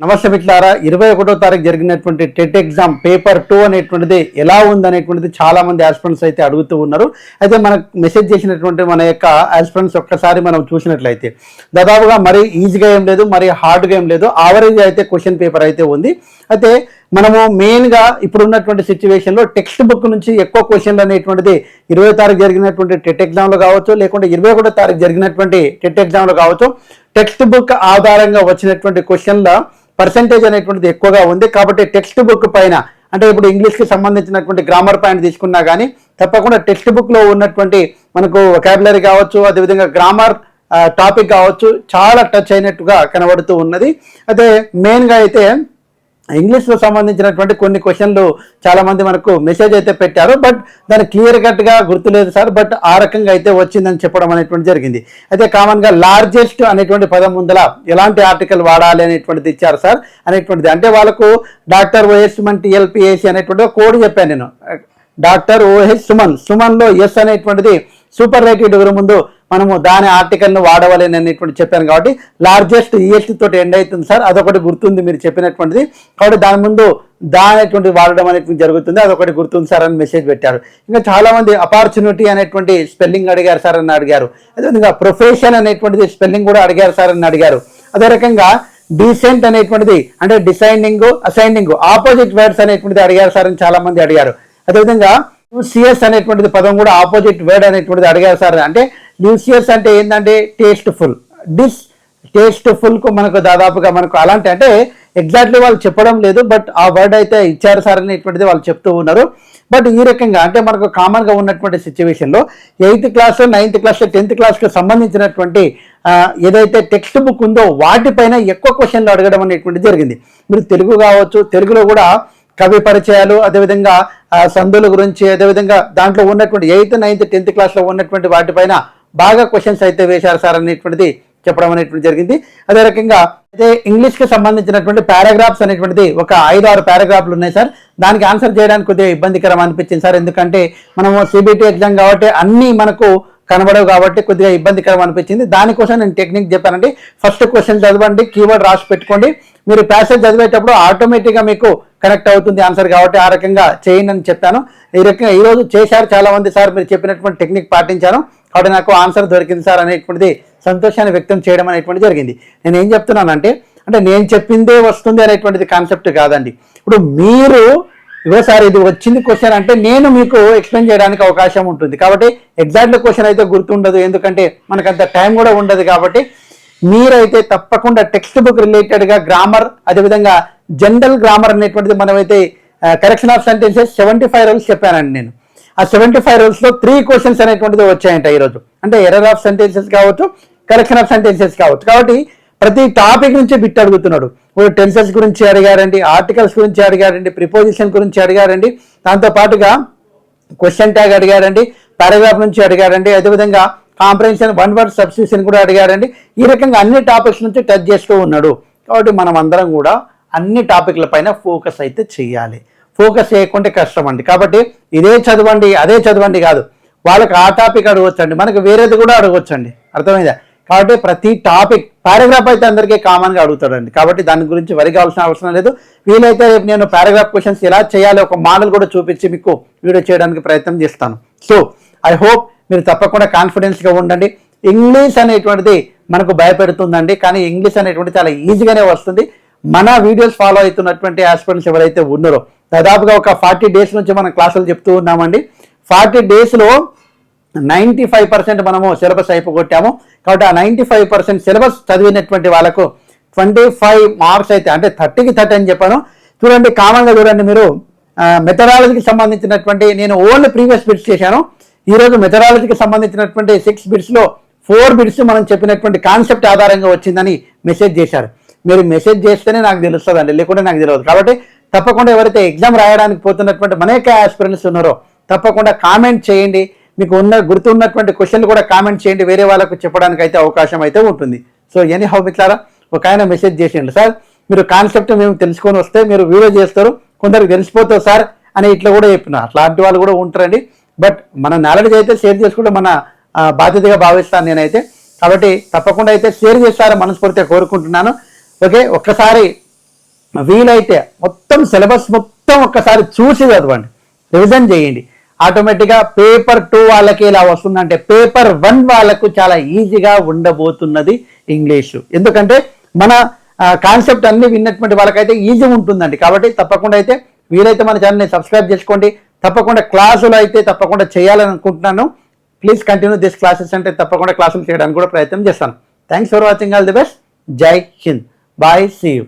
నమస్తే మిట్లారా ఇరవై ఒకటో తారీఖు జరిగినటువంటి టెట్ ఎగ్జామ్ పేపర్ టూ అనేటువంటిది ఎలా ఉంది అనేటువంటిది చాలా మంది ఆస్పిరెంట్స్ అయితే అడుగుతూ ఉన్నారు. అయితే మనకు మెసేజ్ చేసినటువంటి మన యొక్క ఆస్పిరెంట్స్ ఒక్కసారి మనం చూసినట్లయితే దాదాపుగా మరి ఈజీగా ఏం లేదు మరి హార్డ్గా ఏం లేదు ఆవరేజ్ అయితే క్వశ్చన్ పేపర్ అయితే ఉంది. అయితే మనము మెయిన్గా ఇప్పుడు ఉన్నటువంటి సిచ్యువేషన్లో టెక్స్ట్ బుక్ నుంచి ఎక్కువ క్వశ్చన్లు అనేటువంటిది ఇరవై తారీఖు జరిగినటువంటి టెట్ ఎగ్జామ్లో కావచ్చు లేకుంటే ఇరవై ఒకటో తారీఖు జరిగినటువంటి టెట్ ఎగ్జామ్లో కావచ్చు టెక్స్ట్ బుక్ ఆధారంగా వచ్చినటువంటి క్వశ్చన్ల పర్సంటేజ్ అనేటువంటిది ఎక్కువగా ఉంది. కాబట్టి టెక్స్ట్ బుక్ పైన అంటే ఇప్పుడు ఇంగ్లీష్కి సంబంధించినటువంటి గ్రామర్ పాయింట్ తీసుకున్నా కానీ తప్పకుండా టెక్స్ట్ బుక్లో ఉన్నటువంటి మనకు వొకాబులరీ కావచ్చు అదేవిధంగా గ్రామర్ టాపిక్ కావచ్చు చాలా టచ్ అయినట్టుగా కనబడుతూ ఉన్నది. అయితే మెయిన్గా అయితే ఇంగ్లీష్లో సంబంధించినటువంటి కొన్ని క్వశ్చన్లు చాలా మంది మనకు మెసేజ్ అయితే పెట్టారు. బట్ దాని క్లియర్ కట్గా గుర్తులేదు సార్. బట్ ఆ రకంగా అయితే వచ్చిందని చెప్పడం అనేటువంటి జరిగింది. అయితే కామన్గా లార్జెస్ట్ అనేటువంటి పదం ముందల ఎలాంటి ఆర్టికల్ వాడాలి అనేటువంటిది ఇచ్చారు సార్. అనేటువంటిది అంటే వాళ్ళకు డాక్టర్ ఓఎస్ సుమన్ టిఎల్పిఏసి అనేటువంటి కోడ్ చెప్పాను నేను. డాక్టర్ ఓహెచ్ సుమన్ సుమన్లో ఎస్ అనేటువంటిది సూపర్ రేటెడ్ ఎవరి ముందు మనము దాని ఆర్టికల్ను వాడవాలి అనేటువంటి చెప్పాను కాబట్టి లార్జెస్ట్ ఈఎస్టీ తోటి ఎండ్ అవుతుంది సార్. అదొకటి గుర్తుంది మీరు చెప్పినటువంటిది. కాబట్టి దాని ముందు దా అనేటువంటి వాడడం అనేటువంటి జరుగుతుంది. అదొకటి గుర్తుంది సార్ అని మెసేజ్ పెట్టారు. ఇంకా చాలా మంది అపార్చునిటీ అనేటువంటి స్పెల్లింగ్ అడిగారు సార్ అని అడిగారు. అదేవిధంగా ప్రొఫెషన్ అనేటువంటిది స్పెల్లింగ్ కూడా అడిగారు సార్ అని అడిగారు. అదే రకంగా డీసెంట్ అనేటువంటిది అంటే డిసైనింగ్ అసైనింగ్ ఆపోజిట్ వర్డ్స్ అనేటువంటిది అడిగారు సార్ అని చాలా మంది అడిగారు. అదేవిధంగా సిఎస్ అనేటువంటిది పదం కూడా ఆపోజిట్ వర్డ్ అనేటువంటిది అడిగారు సార్. అంటే లూసియస్ అంటే ఏంటంటే టేస్ట్ఫుల్ డిస్ టేస్ట్ఫుల్కు మనకు దాదాపుగా మనకు అలాంటి అంటే ఎగ్జాక్ట్లీ వాళ్ళు చెప్పడం లేదు బట్ ఆ వర్డ్ అయితే ఇచ్చారు సార్ అనేటువంటిది వాళ్ళు చెప్తూ ఉన్నారు. బట్ ఈ రకంగా అంటే మనకు కామన్గా ఉన్నటువంటి సిచ్యువేషన్లో eighth class ninth class tenth క్లాస్కి సంబంధించినటువంటి ఏదైతే టెక్స్ట్ బుక్ ఉందో వాటిపైన ఎక్కువ క్వశ్చన్లు అడగడం అనేటువంటి జరిగింది. మీరు తెలుగు కావచ్చు తెలుగులో కూడా కవి పరిచయాలు అదేవిధంగా సందుల గురించి అదేవిధంగా దాంట్లో ఉన్నటువంటి ఎయిత్ నైన్త్ టెన్త్ క్లాస్లో ఉన్నటువంటి వాటిపైన బాగా క్వశ్చన్స్ అయితే వేశారు సార్ అనేటువంటిది చెప్పడం అనేటువంటి జరిగింది. అదే రకంగా అయితే ఇంగ్లీష్కి సంబంధించినటువంటి పారాగ్రాఫ్స్ అనేటువంటిది ఒక ఐదు ఆరు పారాగ్రాఫ్లు ఉన్నాయి సార్. దానికి ఆన్సర్ చేయడానికి కొద్దిగా ఇబ్బందికరం అనిపించింది సార్. ఎందుకంటే మనము సిబిటీ ఎగ్జామ్ కాబట్టి అన్నీ మనకు కనబడవు కాబట్టి కొద్దిగా ఇబ్బందికరం అనిపించింది. దానికోసం నేను టెక్నిక్ చెప్పానండి. ఫస్ట్ క్వశ్చన్ చదవండి కీవర్డ్ రాసి పెట్టుకోండి. మీరు ప్యాసేజ్ చదివేటప్పుడు ఆటోమేటిక్గా మీకు కనెక్ట్ అవుతుంది ఆన్సర్ కాబట్టి ఆ రకంగా చేయండి అని చెప్పాను. ఈ రకంగా ఈరోజు చేశారు చాలామంది సార్. మీరు చెప్పినటువంటి టెక్నిక్ పాటించాను. కాబట్టి నాకు ఆన్సర్ దొరికింది సార్ అనేటువంటిది సంతోషాన్ని వ్యక్తం చేయడం అనేటువంటిది జరిగింది. నేను ఏం చెప్తున్నానంటే అంటే నేను చెప్పిందే వస్తుంది అనేటువంటిది కాన్సెప్ట్ కాదండి. ఇప్పుడు మీరు ఇగో సార్ ఇది వచ్చింది క్వశ్చన్ అంటే నేను మీకు ఎక్స్ప్లెయిన్ చేయడానికి అవకాశం ఉంటుంది. కాబట్టి ఎగ్జాక్ట్ క్వశ్చన్ అయితే గుర్తుండదు. ఎందుకంటే మనకు అంత టైం కూడా ఉండదు కాబట్టి మీరైతే తప్పకుండా టెక్స్ట్ బుక్ రిలేటెడ్గా గ్రామర్ అదేవిధంగా జనరల్ గ్రామర్ అనేటువంటిది మనమైతే correction of sentences seventy five rules చెప్పానండి నేను. ఆ సెవెంటీ ఫైవ్ రూల్స్లో త్రీ క్వశ్చన్స్ అనేటువంటిది వచ్చాయంట ఈరోజు అంటే ఎర్రర్ ఆఫ్ సెంటెన్సెస్ కావచ్చు కరెక్షన్ ఆఫ్ సెంటెన్సెస్ కావచ్చు. కాబట్టి ప్రతి టాపిక్ నుంచి బిట్ అడుగుతున్నాడు. ఇప్పుడు టెన్సెస్ గురించి అడిగారండి ఆర్టికల్స్ గురించి అడిగారండి ప్రిపోజిషన్ గురించి అడిగారండి. దాంతో పాటుగా క్వశ్చన్ ట్యాగ్ అడిగారండి పారాగ్రాఫ్ నుంచి అడిగారండి. అదేవిధంగా కాంప్రహెన్షన్ వన్ వర్డ్ సబ్స్టిట్యూషన్ కూడా అడిగారండి. ఈ రకంగా అన్ని టాపిక్స్ నుంచి టచ్ చేస్తూ ఉన్నాడు. కాబట్టి మనం అందరం కూడా అన్ని టాపిక్ల పైన ఫోకస్ అయితే చేయాలి. ఫోకస్ చేయకుంటే కష్టం అండి కాబట్టి ఇదే చదవండి అదే చదవండి కాదు. వాళ్ళకి ఆ టాపిక్ అడగొచ్చండి. మనకి వేరేది కూడా అడగొచ్చండి. అర్థమైందా? కాబట్టి ప్రతి టాపిక్ పారాగ్రాఫ్ అయితే అందరికీ కామన్గా అడుగుతాడండి. కాబట్టి దాని గురించి వరి కావాల్సిన అవసరం లేదు. వీలైతే రేపు నేను పారాగ్రాఫ్ క్వశ్చన్స్ ఎలా చేయాలి ఒక మోడల్ కూడా చూపించి మీకు వీడియో చేయడానికి ప్రయత్నం చేస్తాను. సో ఐ హోప్ మీరు తప్పకుండా కాన్ఫిడెన్స్గా ఉండండి. ఇంగ్లీష్ అనేటువంటిది మనకు భయపెడుతుందండి. కానీ ఇంగ్లీష్ అనేటువంటిది చాలా ఈజీగానే వస్తుంది. మన వీడియోస్ ఫాలో అవుతున్నటువంటి ఆస్పిరెంట్స్ ఎవరైతే ఉన్నారో దాదాపుగా ఒక ఫార్టీ డేస్ నుంచి మనం క్లాసులు చెప్తూ ఉన్నామండి. ఫార్టీ డేస్లో నైంటీ ఫైవ్ పర్సెంట్ మనము సిలబస్ అయిపోగొట్టాము. కాబట్టి ఆ నైంటీ ఫైవ్ పర్సెంట్ సిలబస్ చదివినటువంటి వాళ్ళకు ట్వంటీ ఫైవ్ మార్క్స్ అయితే అంటే థర్టీకి థర్టీ అని చెప్పాను. చూడండి కామన్గా చూడండి మీరు. మెథడాలజీకి సంబంధించినటువంటి నేను ఓన్లీ ప్రీవియస్ బిట్స్ చేశాను. ఈరోజు మెథడాలజీకి సంబంధించినటువంటి సిక్స్ బిట్స్లో ఫోర్ బిట్స్ మనం చెప్పినటువంటి కాన్సెప్ట్ ఆధారంగా వచ్చిందని మెసేజ్ చేశారు. మీరు మెసేజ్ చేస్తేనే నాకు తెలుస్తుందండి లేకుంటే నాకు తెలియదు. కాబట్టి తప్పకుండా ఎవరైతే ఎగ్జామ్ రాయడానికి పోతున్నటువంటి అనేక ఆస్పిరెంట్స్ ఉన్నారో తప్పకుండా కామెంట్ చేయండి. మీకు ఉన్న గుర్తున్నటువంటి క్వశ్చన్లు కూడా కామెంట్ చేయండి. వేరే వాళ్ళకు చెప్పడానికి అయితే అవకాశం అయితే ఉంటుంది. సో ఎనీ హౌ మిట్లారా ఒక ఆయన మెసేజ్ చేసిండు. సార్ మీరు కాన్సెప్ట్ మేము తెలుసుకొని వస్తే మీరు వీడియో చేస్తారు. కొందరికి తెలిసిపోతారు సార్ అని ఇట్లా కూడా చెప్పిన అట్లాంటి వాళ్ళు కూడా ఉంటారండి. బట్ మన నాలెడ్జ్ అయితే షేర్ చేసుకుంటే మన బాధ్యతగా భావిస్తాను నేనైతే. కాబట్టి తప్పకుండా అయితే షేర్ చేస్తారని మనస్ఫూర్తిగా కోరుకుంటున్నాను. ఓకే ఒక్కసారి వీలైతే మొత్తం సిలబస్ మొత్తం ఒక్కసారి చూసి చదవండి. రివిజన్ చేయండి. ఆటోమేటిక్గా పేపర్ టూ వాళ్ళకి ఇలా వస్తుందంటే పేపర్ వన్ వాళ్ళకు చాలా ఈజీగా ఉండబోతున్నది ఇంగ్లీషు. ఎందుకంటే మన కాన్సెప్ట్ అన్ని విన్నటువంటి వాళ్ళకైతే ఈజీ ఉంటుందండి. కాబట్టి తప్పకుండా అయితే వీలైతే మన ఛానల్ని సబ్స్క్రైబ్ చేసుకోండి. తప్పకుండా క్లాసులు అయితే తప్పకుండా చేయాలని అనుకుంటున్నాను. ప్లీజ్ కంటిన్యూ దిస్ క్లాసెస్ అంటే తప్పకుండా క్లాసులు చేయడానికి కూడా ప్రయత్నం చేస్తాను. Thanks for watching all the best జై హింద్ బాయ్ సీ యూ